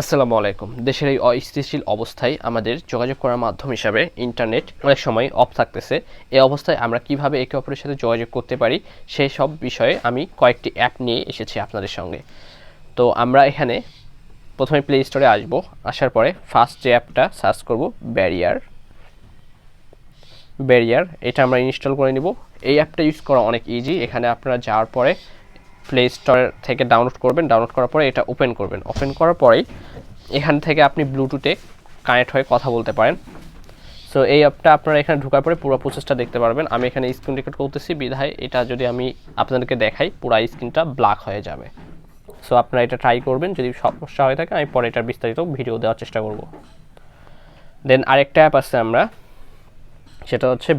আসসালামু আলাইকুম। দেশের এই অস্থিতিশীল অবস্থায় আমাদের যোগাযোগ করার মাধ্যম হিসাবে ইন্টারনেট অনেক সময় অফ থাকতেছে। এই অবস্থায় আমরা কীভাবে একে অপরের সাথে যোগাযোগ করতে পারি সেই সব বিষয়ে আমি কয়েকটি অ্যাপ নিয়ে এসেছি আপনাদের সঙ্গে। তো আমরা এখানে প্রথমে প্লে স্টোরে আসব। আসার পরে ফার্স্ট যে অ্যাপটা সার্চ করব ব্যারিয়ার ব্যারিয়ার এটা আমরা ইনস্টল করে নিব। এই অ্যাপটা ইউজ করা অনেক ইজি এখানে আপনারা যাওয়ার পরে প্লে স্টোর থেকে ডাউনলোড করবেন ডাউনলোড করার পরে এটা ওপেন করবেন। ওপেন করার পরেই এখান থেকে আপনি ব্লুটুথে কানেক্ট হয়ে কথা বলতে পারেন। সো এই অ্যাপটা আপনারা এখানে ঢোকার পরে পুরো প্রসেসটা দেখতে পারবেন। আমি এখানে স্ক্রিন রেকর্ড করতেছি, বিধায় এটা যদি আমি আপনাদেরকে দেখাই, পুরো স্ক্রিনটা ব্ল্যাক হয়ে যাবে। সো আপনারা এটা ট্রাই করবেন, যদি সমস্যা হয়ে থাকে, আমি পরে এটার বিস্তারিত ভিডিও দেওয়ার চেষ্টা করব। দেন আরেকটা অ্যাপ আছে আমরা, সেটা হচ্ছে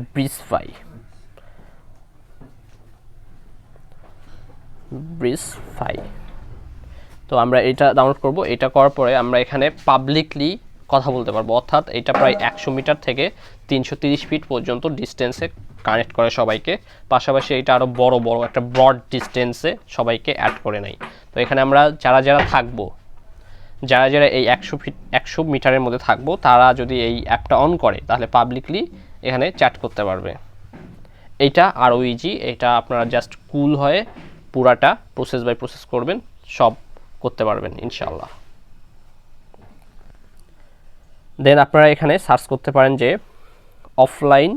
ব্রিজফাই ব্রিজফাই তো আমরা এটা ডাউনলোড করব। এটা করার পরে আমরা এখানে পাবলিকলি কথা বলতে পারব। অর্থাৎ এটা প্রায় একশো মিটার থেকে তিনশো তিরিশ ফিট পর্যন্ত ডিস্টেন্সে কানেক্ট করে সবাইকে। পাশাপাশি এটা আরও বড় বড় একটা ব্রড ডিস্টেন্সে সবাইকে অ্যাড করে নেয়। তো এখানে আমরা যারা যারা থাকব, যারা যারা এই একশো ফিট একশো মিটারের মধ্যে থাকব, তারা যদি এই অ্যাপটা অন করে, তাহলে পাবলিকলি এখানে চ্যাট করতে পারবে। এটা আরও ইজি এটা আপনারা জাস্ট কুল হয়ে পুরাটা প্রসেস বাই প্রসেস করবেন, সব করতে পারবেন ইনশাল্লাহ দেন আপনারা এখানে সার্চ করতে পারেন যে অফলাইন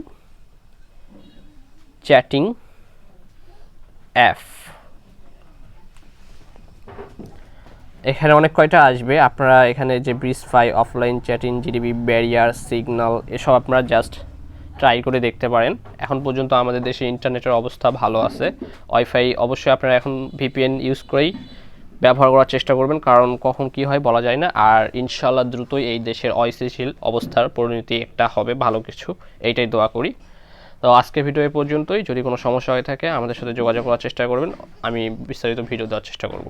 চ্যাটিং অ্যাপ এখানে অনেক কয়টা আসবে, আপনারা এখানে যে Bridgefy offline chatting GDB barrier signal এসব আপনারা জাস্ট ট্রাই করে দেখতে পারেন। এখন পর্যন্ত আমাদের দেশে ইন্টারনেটের অবস্থা ভালো আছে। ওয়াইফাই অবশ্যই আপনারা এখন ভিপিএন ইউজ করেই ব্যবহার করার চেষ্টা করবেন, কারণ কখন কি হয় বলা যায় না। আর ইনশাল্লাহ দ্রুতই এই দেশের অস্থিতিশীল অবস্থার পরিণতি একটা হবে, ভালো কিছু। এইটাই দোয়া করি। তো আজকে ভিডিও এ পর্যন্তই। যদি কোনো সমস্যা হয়ে থাকে, আমাদের সাথে যোগাযোগ করার চেষ্টা করবেন। আমি বিস্তারিত ভিডিও দেওয়ার চেষ্টা করব।